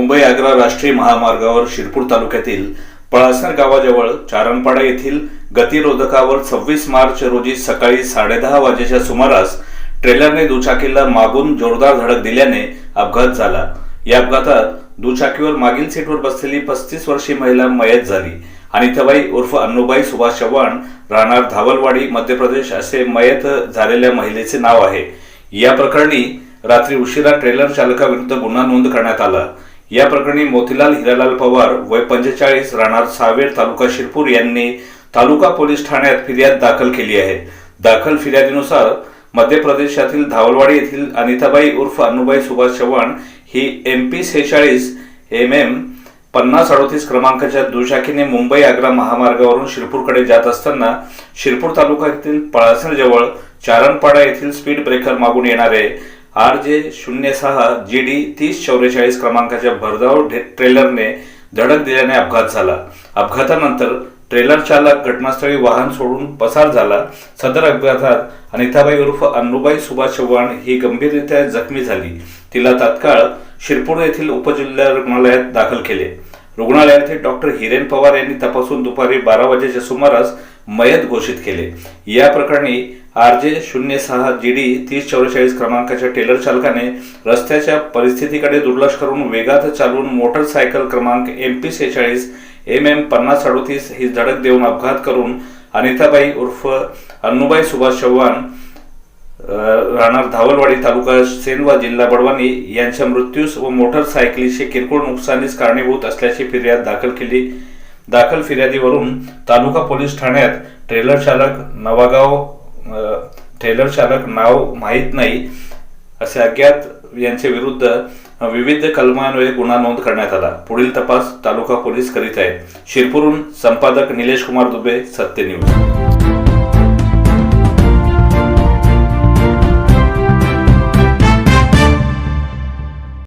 मुंबई आग्रा राष्ट्रीय महामार्गावर शिरपूर तालुक्यातील पळासर गावाजवळ चारणपाडा येथील गतिरोधकावर सव्वीस मार्च रोजी सकाळी साडेदहा वाजेच्या सुमारास ट्रेलरने दुचाकीला मागून जोरदार धडक दिल्याने अपघात झाला. या अपघातात दुचाकीवर मागील सीटवर बसलेली पस्तीस वर्षीय महिला मयत झाली अनिताबाई उर्फ अन्नुबाई सुभाष चव्हाण राहणार धावलवाडी मध्य प्रदेश असे मयत झालेल्या महिलेचे नाव आहे. या प्रकरणी रात्री उशिरा ट्रेलर चालकाविरुद्ध गुन्हा नोंद करण्यात आला. या प्रकरणी मोतीलाल हिरालाल पवार वय पंचेचाळीस राहणार सावेर तालुका शिरपूर यांनी तालुका पोलीस ठाण्यात फिर्याद दाखल केली आहे. दाखल फिर्यादीनुसार मध्य प्रदेशातील धावलवाडी येथील अनिताबाई उर्फ अन्नूबाई सुभाष चव्हाण ही एम पी सेहेचाळीस एम एम पन्नास अडोतीस क्रमांकाच्या दुचाकीने मुंबई आग्रा महामार्गावरून शिरपूरकडे जात असताना शिरपूर तालुक्यातील पळासणजवळ चारणपाडा येथील स्पीड ब्रेकर मागून येणारे आर जे शून्य सहा जी डी तीस चौवेचाळीस क्रमांकाच्या भरधाव ट्रेलरने धडक दिल्याने अपघात झाला. अपघातानंतर ट्रेलर चालक घटनास्थळी वाहन सोडून पसार झाला. सदर अपघातात अनिताबाई उर्फ अन्नूबाई सुभाष चव्हाण ही गंभीररित्या जखमी झाली. तिला तात्काळ शिरपूर येथील उपजिल्हा रुग्णालयात दाखल केले. रुग्णालयातील डॉक्टर हिरेन पवार यांनी तपासून दुपारी बारा वाजेच्या सुमारास मयत घोषित केले. या प्रकरणी आर जे शून्य सहा जी डी तीस चौवेचाळीस क्रमांकाच्या टेलर चालकाने रस्त्याच्या परिस्थितीकडे दुर्लक्ष करून वेगात चालवून मोटरसायकल क्रमांक एम पी सेहेचाळीस एम एम पन्नास अडोतीस ही धडक देऊन अपघात करून अनिताबाई उर्फ अन्नुबाई सुभाष चव्हाण राहणार धावलवाडी तालुका सेनवा जिल्हा बडवानी यांच्या मृत्यूस व मोटरसायकलीचे किरकोळ नुकसानीस कारणीभूत असल्याची फिर्याद दाखल केली. दाखल फिर्यादीवरून तालुका पोलीस ठाण्यात ट्रेलर चालक नवागाव ट्रेलर चालक नाव माहीत नाही असे अज्ञात यांच्या विरुद्ध विविध कलमान्वये गुन्हा नोंद करण्यात आला. पुढील तपास तालुका पोलीस करीत आहेत. शिरपूरहून संपादक निलेश कुमार दुबे सत्य न्यूज